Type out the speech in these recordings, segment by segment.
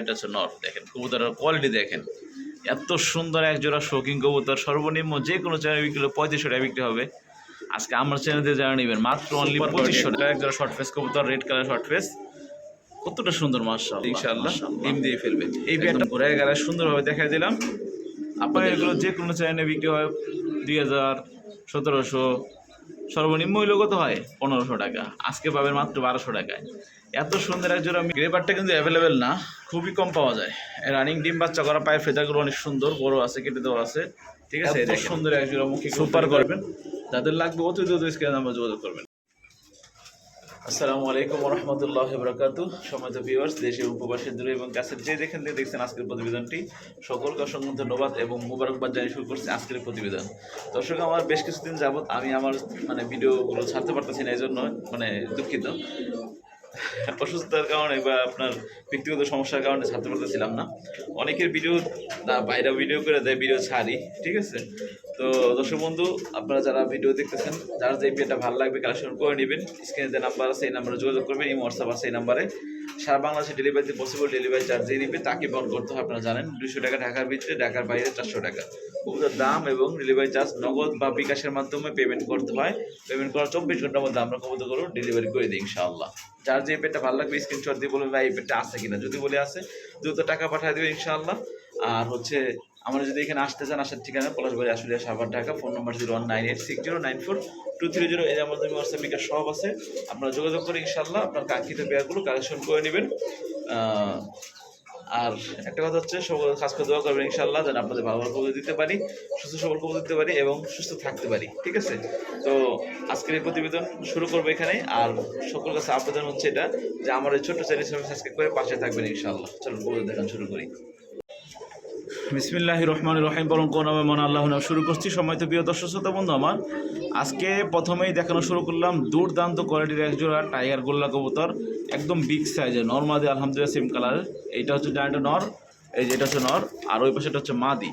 এটা হচ্ছে নর দেখেন কবুতরের কোয়ালিটি দেখেন। এত সুন্দর এক জোড়া শৌখিন কবুতর সর্বনিম্ন যে কোনো চ্যানেল বিক্রি হলে পঁয়ত্রিশশো টাকা বিক্রি হবে। আজকে আমার চ্যানেল যারা নেবেন মাত্র অনলি পঁচিশশো টাকা এক জোড়া শর্ট ফেস কবুতর রেড কালার শর্ট ফেস কতটা সুন্দর মার্শাল ইনশাআল্লাহ ডিম দিয়ে ফেলবে। এই বিয়ারটা ঘুরে গেলে সুন্দরভাবে দেখাই দিলাম। আপনার এগুলো যে কোনো চ্যানেলে বিক্রি হয় দুই হাজার সতেরোশো সর্বনিম্ন হইলেও কত হয়? পনেরোশো টাকা। আজকে পাবেন মাত্র বারোশো টাকায়। এত সুন্দর এক জোড়া গ্রেপারটা কিন্তু অ্যাভেলেবেল না খুবই কম পাওয়া যায়। রানিং ডিম বাচ্চা করা পায়ের ফেদাগুলো অনেক সুন্দর বড় আছে কেটে দেওয়া আছে। ঠিক আছে সুন্দর এক জোড়া মুখে সুপার করবেন। যাদের লাগবে অতি দ্রুত স্ক্রিনে নাম্বার যোগাযোগ করবেন। আসসালামু আলাইকুম রহমতুল্লাহ বরকাতু সময় ভিউয়ার্স দেশে উপবাসের দূরে এবং কাছের যে যেখান থেকে দেখছেন আজকের প্রতিবেদনটি, সকলকে অসংখ্য ধন্যবাদ এবং মুবারকবাদ জানিয়ে শুরু করছি আজকের প্রতিবেদন। দর্শক, আমার বেশ কিছুদিন যাবৎ আমি আমার মানে ভিডিওগুলো ছাড়তে পারতেছি না এই জন্য মানে দুঃখিত। অসুস্থতার কারণে বা আপনার ব্যক্তিগত সমস্যার কারণে ছাড়তে পারতেছিলাম না। অনেকের ভিডিও বাইরে ভিডিও করে দেয় ভিডিও ছাড়ি, ঠিক আছে? তো দর্শক বন্ধু, আপনারা যারা ভিডিও দেখতেছেন, যার যে ভিডিওটা ভালো লাগবে কালেকশন করে নেবেন। স্ক্রিনে যে নাম্বার আছে, এই নাম্বারে যোগাযোগ করবেন, এই হোয়াটসঅ্যাপ আছে, এই নাম্বারে সারা বাংলাদেশে ডেলিভারিতে পসিবল ডেলিভারি চার্জ যে নিবে তাকে বহন করতে হবে, আপনারা জানেন। দুশো টাকা ঢাকার ভিতরে, ঢাকার বাইরে চারশো টাকা। ওগুলোর দাম এবং ডেলিভারি চার্জ নগদ বা বিকাশের মাধ্যমে পেমেন্ট করতে হয়। পেমেন্ট করার চব্বিশ ঘণ্টার মধ্যে আমরা কবুতরগুলো ডেলিভারি করে দিই, ইনশাআল্লাহ। যার যে পেটটা ভালো লাগবে স্ক্রিনশট দিয়ে বলবেন ভাই, এই পেটটা আছে কিনা? যদি বলে আছে, দ্রুত টাকা পাঠিয়ে দেবে, ইনশাআল্লাহ। আর হচ্ছে আমরা যদি এখানে আসতে চান, আসার ঠিকানা পলাশবাড়ি আসলে Savar Dhaka, phone number zero one nine eight six zero nine four two three zero. এর মাধ্যমে হোয়াটসঅ্যাপ বিকাশ সব আছে, আপনারা যোগাযোগ করে ইনশাল্লাহ আপনার কাঙ্ক্ষিত পেয়ারগুলো কালেকশন করে নেবেন। আর একটা কথা হচ্ছে সকল খাস করে দোয়া করবেন ইনশাআল্লাহ, যেন আপনাদের ভালো ভালো কবুতর দিতে পারি, সুস্থ সবল কবুতর দিতে পারি এবং সুস্থ থাকতে পারি, ঠিক আছে? তো আজকের এই প্রতিবেদন শুরু করব এখানে, আর সকল কাছে আবেদন হচ্ছে এটা, যে আমার এই ছোট্ট চ্যানেল সাবস্ক্রাইব করে পাশে থাকবেন ইনশাআল্লাহ। চলুন কবুতর দেখান শুরু করি। বিসমিল্লাহ রহমান রহিম। বরং কোন নামে মন আল্লাহ নাম শুরু করছি সময় তো প্রিয় দর্শক, শ্রোতা, বন্ধু আমার। আজকে প্রথমেই দেখানো শুরু করলাম দুর্দান্ত কোয়ালিটির এক জোড়া টাইগার গোল্লা কবুতর। একদম বিগ সাইজের, নর মাদি, আলহামদুলিল্লাহ, সেম কালারের এইটা হচ্ছে ডায়টা নর, এই যেটা হচ্ছে নর। আর ওই পাশেটা হচ্ছে মাদি।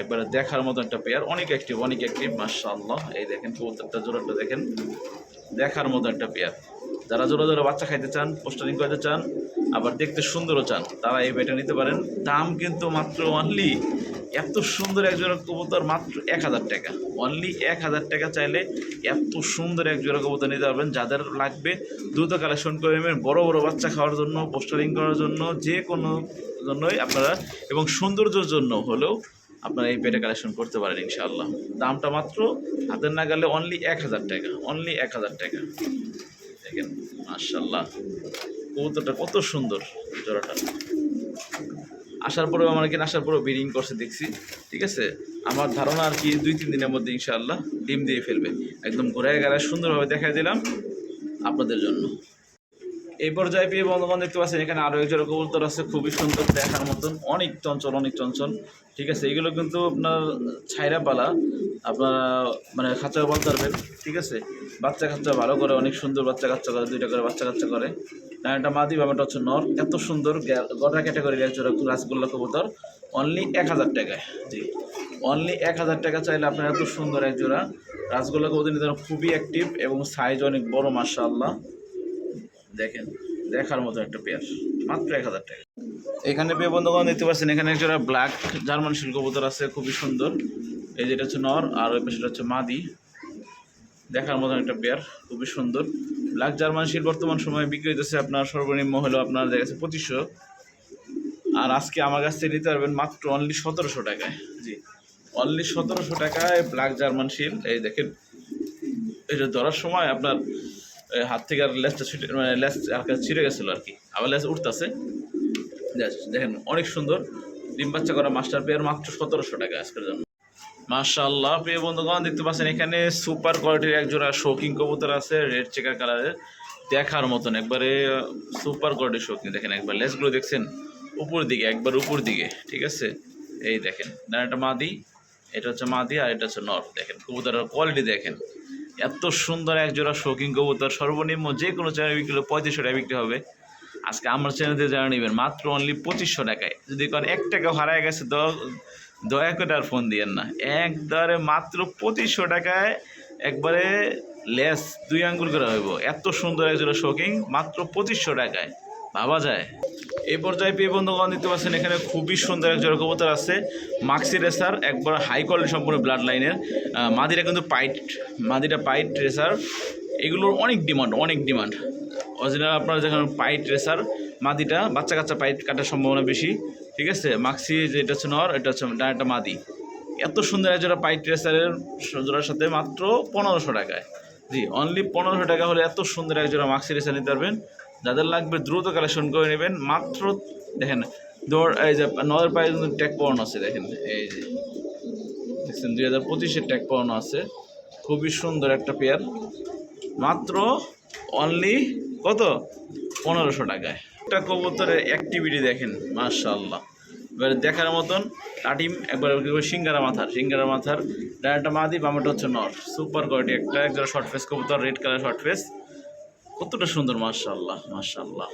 একবারে দেখার মতো একটা পেয়ার অনেক অ্যাক্টিভ অনেক অ্যাক্টিভ মাশাআল্লাহ। এই দেখেন কবুতরটা জোড়াটা দেখেন। দেখার মতো একটা পেয়ার যারা জোড়া জোড়া বাচ্চা খাইতে চান, পোস্টারিং করতে চান, আবার দেখতে সুন্দরও চান, তারা এই বেটা নিতে পারেন। দাম কিন্তু মাত্র অনলি এত সুন্দর এক জোড়া কবুতর মাত্র এক হাজার টাকা। অনলি এক হাজার টাকা চাইলে এত সুন্দর এক জোড়া কবুতর নিতে পারবেন। যাদের লাগবে দ্রুত কালেকশন করে নেবেন, বড় বড় বাচ্চা খাওয়ার জন্য, পোস্টারিং করার জন্য, যে কোনো জন্যই আপনারা, এবং সৌন্দর্যের জন্য হলেও আপনারা এই পেটে কালেকশন করতে পারেন ইনশাআল্লাহ। দামটা মাত্র হাতের নাগালে অনলি এক হাজার টাকা অনলি এক হাজার টাকা। দেখেন মার্শাল্লাহ কবুতরটা কত সুন্দর জোড়াটা। আসার পরেও আমার এখানে আসার পরেও ব্রিডিং করছে, দেখছি। ঠিক আছে? আমার ধারণা আর কি দুই, তিন দিনের মধ্যে ইনশাআল্লাহ ডিম দিয়ে ফেলবে। একদম ঘোরায় গাড়ায় সুন্দরভাবে দেখা দিলাম আপনাদের জন্য। এই পর্যায়ে পেয়ে বন্ধুবান দেখতে পাচ্ছেন, এখানে আরও একজন কবুতর আছে, খুবই সুন্দর দেখার মতন। অনেক চঞ্চল অনেক চঞ্চল। ঠিক আছে, এগুলো কিন্তু আপনার ছাইরা পালা। আপনারা মানে খাঁচা বলতে পারবেন। ঠিক আছে, বাচ্চা কাচ্চা ভালো করে, অনেক সুন্দর বাচ্চা কাচ্চা করে, দুইটা করে বাচ্চা কাচ্চা করে। না, এটা মাদি বাবাটা হচ্ছে নর। এত সুন্দর গটা ক্যাটাগরির একজোড়া রাসগোল্লা কবুতর। অনলি এক হাজার টাকায়, জি। অনলি এক হাজার টাকা চাইলে আপনার এত সুন্দর এক জোড়া রাসগোল্লা কবুতর খুবই অ্যাক্টিভ এবং সাইজ অনেক বড় মার্শাল্লাহ দেখেন, দেখার মতো একটা পেয়ার। মাত্র এক হাজার টাকা। এখানে পেয়ে বন্ধুগণ দেখতে পাচ্ছেন, এখানে একজোড়া ব্ল্যাক জার্মান শিল কবুতর আছে, খুবই সুন্দর। এই যেটা হচ্ছে নর, আর ওই পাশেটা হচ্ছে মাদি। দেখার মতন একটা পেয়ার, খুবই সুন্দর। ব্ল্যাক জার্মান শিল বর্তমান সময়ে বিক্রি হইতেছে আপনার সর্বনিম্ন হলো আপনার দেখা যাচ্ছে পঁচিশশো। আর আজকে আমার কাছ থেকে নিতে পারবেন মাত্র অনলি সতেরোশো টাকায়। জি অনলি সতেরোশো টাকায় ব্ল্যাক জার্মান শিল এই দেখেন, এটা ধরার সময় আপনার হাত থেকে আর লেসটা ছিটে মানে লেস আর ছিঁড়ে গেছিল আর কি। আবার লেস উঠতেছে। দেখেন, অনেক সুন্দর। ডিম বাচ্চা করা মাস্টার পেয়ার মাত্র সতেরোশো টাকা আজকের জন্য। মাশাল্লাহ প্রিয় বন্ধুগণ, দেখতে পাচ্ছেন এখানে সুপার কোয়ালিটির এক জোড়া শৌকিং কবুতর আছে, রেড চেকার কালারের। দেখার মতন, একবারে সুপার কোয়ালিটির শৌকিং দেখেন, একবার লেসগুলো দেখছেন, উপর দিকে, একবার উপর দিকে, ঠিক আছে? এই দেখেন এটা মাদি, এটা হচ্ছে মাদি আর এটা হচ্ছে নর। দেখেন, কবুতরের কোয়ালিটি দেখেন। এত সুন্দর এক জোড়া শৌখিন কবুতর, সর্বনিম্ন যে কোনো চ্যানেল বিক্রি হলে পঁয়ত্রিশশো টাকা বিক্রি হবে। আজকে আমার চ্যানেল দিয়ে যারা নেবেন, মাত্র অনলি পঁচিশশো টাকায়। যদি কারণ এক টাকা হারায় গেছে, দয়া করে আর ফোন দিয়েন না। একবারে মাত্র পঁচিশশো টাকায় একবারে লেস দুই আঙ্গুল করে হইব। এত সুন্দর এক জোড়া শৌখিন, মাত্র পঁচিশশো টাকায়। ভাবা যায়। এই পর্যায়ে পেয়ে বন্ধুগণ দিতে পারছেন এখানে খুবই সুন্দর এক জোড়া কবুতর আছে। মাক্সি রেসার, একবার হাই কোয়ালিটি সম্পূর্ণ ব্লাড লাইনের মাদিরা কিন্তু পাইট মাদিরা পাইট রেসার। এগুলোর অনেক ডিমান্ড অনেক ডিমান্ড অরিজিনাল আপনার যেখানে পাইট রেসার, মাদিটা বাচ্চা কাচ্চা পাইট কাটার সম্ভাবনা বেশি। ঠিক আছে? মাক্সি যেটা হচ্ছে নর, এটা হচ্ছে একটা মাদি। এত সুন্দর এক জোড়া পাইট রেসারের জোড়ার সাথে মাত্র পনেরোশো টাকায়। জি অনলি পনেরোশো টাকা হলে এত সুন্দর এক জোড়া মাক্সি রেসার নিতে পারবেন। যাদের লাগবে দ্রুত কালেকশন করে নেবেন। মাত্র দেখেন দৌড় এই যে নয়ের পায়ে কিন্তু ট্যাগ পড়ানো আছে, দেখেন, এই যে। দেখছেন, দুই হাজার পঁচিশের ট্যাগ পড়ানো আছে। খুবই সুন্দর একটা পেয়ার মাত্র অনলি কত? পনেরোশো টাকায়। একটা কবুতরের অ্যাক্টিভিটি দেখেন মার্শাল্লাহ এবারে দেখার মতন টাটিম একবার সিঙ্গারা মাথার। সিঙ্গারা মাথার ডায়াটা মাদি, বামাটা হচ্ছে নর। সুপার কোয়ালিটি একটা একজন শর্ট ফেস কবুতর রেড কালার শর্ট ফেস কতটা সুন্দর মার্শাল্লাহ মার্শাল্লাহ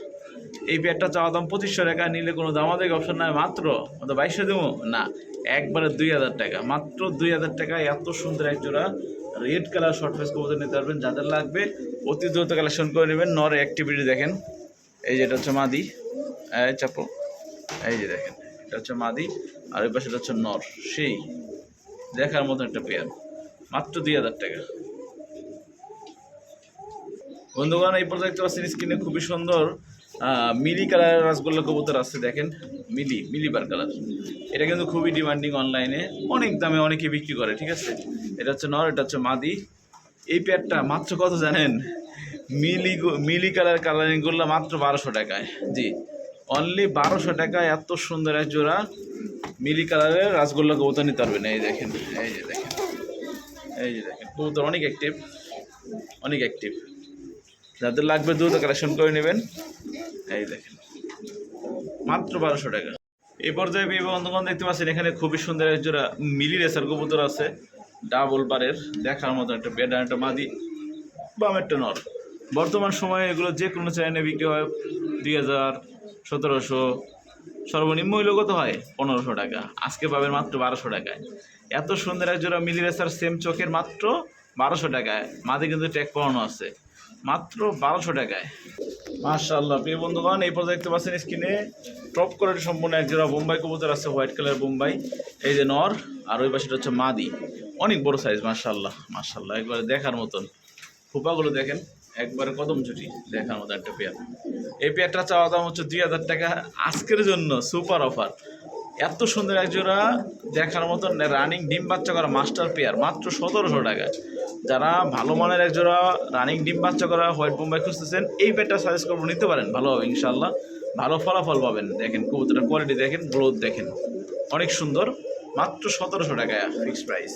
এই পেয়ারটা চাওয়া দাম পঁচিশশো টাকা, নিলে কোনো দামাদামি অপশন নাই। মাত্র অত বাইশশো দেবো? না, একবারে দুই হাজার টাকা। মাত্র দুই হাজার টাকা এত সুন্দর এক জোড়া রেড কালার শর্ট ফেস কবুতর নিতে পারবেন। যাদের লাগবে, অতি দ্রুত কালেকশন করে নেবেন। নর অ্যাক্টিভিটি দেখেন। এই যেটা হচ্ছে মাদি। এই চাপো। এই যে দেখেন, এটা হচ্ছে মাদি। আর ওই পাশে হচ্ছে নর। সেই, দেখার মতো একটা পেয়ার। মাত্র দুই হাজার টাকা। বন্ধুগণ, এই পর্যন্ত দেখতে পাচ্ছেন স্ক্রিনে খুবই সুন্দর মিলি কালারের রসগোল্লা কবুতর আছে, দেখেন। মিলি মিলিবার কালার এটা কিন্তু খুবই ডিমান্ডিং অনলাইনে অনেক দামে অনেকে বিক্রি করে, ঠিক আছে? এটা হচ্ছে নর, এটা হচ্ছে মাদি। এই পেয়ারটা মাত্র কত জানেন? মিলি মিলি কালার কালারিং করলে মাত্র বারোশো টাকায়। জি অনলি বারোশো টাকায় এত সুন্দর এক জোড়া মিলি কালারের রসগোল্লা কবুতর নিতে পারবেন। এই দেখেন, এই যে দেখেন, এই যে দেখেন। কবুতর অনেক অ্যাক্টিভ অনেক অ্যাক্টিভ যাদের লাগবে দ্রুত কালেকশন করে নেবেন। এই দেখেন, মাত্র বারোশো টাকা। এই পর্যায়ে বন্ধুগণ দেখতে পাচ্ছেন, এখানে খুবই সুন্দর এক জোড়া মিলি রেসার কবুতর আছে। ডাবল বারের, দেখার মতো একটা বেডা একটা মাদি, বাম একটা নর। বর্তমান সময়ে এগুলো যে কোনো চ্যানেলে বিক্রি হয় দুই হাজার সতেরোশো, সর্বনিম্ন মূল্য কত হয়? পনেরোশো টাকা। আজকে পাবেন মাত্র বারোশো টাকায়। এত সুন্দর এক জোড়া মিলি রেসার সেম চোখের মাত্র বারোশো টাকায়। মাঝে কিন্তু ট্যাগ পড়ানো আছে। মাত্র বারোশো টাকায়। মাশাআল্লাহ, প্রিয় বন্ধুগণ, এই পর্যায়ে দেখতে পাচ্ছেন স্ক্রিনে টপ কোয়ালিটি সম্পূর্ণ এক জোড়া বোম্বাই কবুতর আছে হোয়াইট কালার বোম্বাই। এই যে নর, আর ওই পাশেটা হচ্ছে মাদি। অনেক বড় সাইজ মাশাআল্লাহ মাশাআল্লাহ, একবারে দেখার মতন। খোপাগুলো দেখেন, একবারে কদম ছুটি দেখার মতো একটা পেয়ার এই পেয়ারটা চাওয়া দাম হচ্ছে দুই হাজার টাকা। আজকের জন্য সুপার অফার এত সুন্দর এক জোড়া, দেখার মতন রানিং ডিম বাচ্চা করা মাস্টার পেয়ার মাত্র সতেরোশো টাকা যারা ভালো মানের এক জোড়া রানিং ডিম বাচ্চা করা হোয়াইট বোম্বাই খুঁজতেছেন, এই পেয়ারটা সাজেস্ট করব, নিতে পারেন, ভালো হবে ইনশাল্লাহ ভালো ফলাফল পাবেন, দেখেন কবুতরের কোয়ালিটি দেখেন গ্রোথ দেখেন। অনেক সুন্দর, মাত্র সতেরোশো টাকা ফিক্স প্রাইস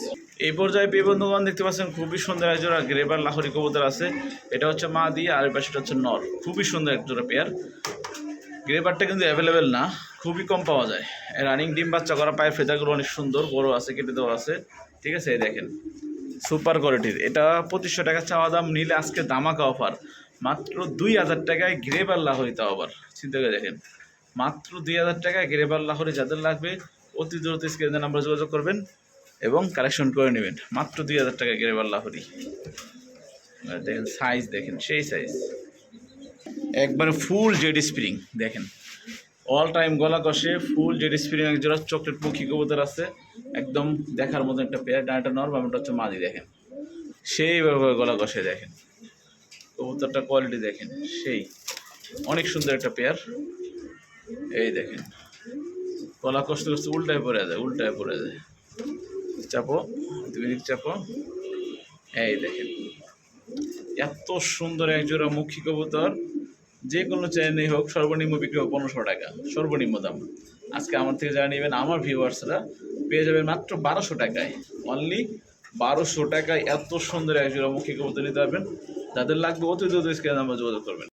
এই পর্যায়ে পেয়ে বন্ধুগণ দেখতে পাচ্ছেন, খুবই সুন্দর এক জোড়া গ্রেবার লাহরি কবুতর আছে। এটা হচ্ছে মা দিয়ে, আর পাশেটা হচ্ছে নর। খুবই সুন্দর এক জোড়া পেয়ার গ্রেবারটা কিন্তু অ্যাভেলেবেল না, খুবই কম পাওয়া যায়। রানিং ডিম বাচ্চা করা, পায়ের ফেদারগুলো অনেক সুন্দর, বড় আছে, কেটে দেওয়া আছে। ঠিক আছে, এই দেখেন। সুপার কোয়ালিটির। এটা পঁচিশশো টাকা চাওয়া দাম নিলে আজকে দামাকা অফার। মাত্র দুই হাজার টাকায় গ্রেবার লাহরি তাও আবার। চিন্তা করে দেখেন। মাত্র দুই হাজার টাকায় গ্রেবার লাহরি যাদের লাগবে, অতি দ্রুত স্ক্রিনের নাম্বার যোগাযোগ করবেন এবং কালেকশন করে নেবেন। মাত্র দুই হাজার টাকায় গ্রেবার লাহরি দেখেন সাইজ দেখেন সেই সাইজ একবারে ফুল জেডি স্প্রিং দেখেন। অল টাইম গলা কষে ফুল জেডি স্প্রিং এক জোড়া চকলেট মুখী কবুতর আছে। একদম দেখার মতো একটা পেয়ার ডানাটা নর বামটা হচ্ছে মাদি, দেখেন। সেইভাবে গলা কষে, দেখেন। কবুতরটা কোয়ালিটি দেখেন, সেই। অনেক সুন্দর একটা পেয়ার এই দেখেন। গলা কষ্ট করতে উল্টায় পড়ে যায়, উল্টায় পড়ে যায়। চাপো, দুই দিক চাপো। এই দেখেন। এত সুন্দর এক জোড়া মুখী কবুতর। যে কোনো চ্যানেলে হোক, সর্বনিম্ন বিক্রি হোক পনেরোশো টাকা, সর্বনিম্ন দাম। আজকে আমার থেকে যারা নেবেন, আমার ভিউয়ার্সরা পেয়ে যাবেন মাত্র বারোশো টাকায়। অনলি বারোশো টাকায় এত সুন্দর একজোড়া মুখী কবুতর নিতে পারবেন। যাদের লাগবে অতি দ্রুত স্ক্রিনে নাম্বার যোগাযোগ করবেন।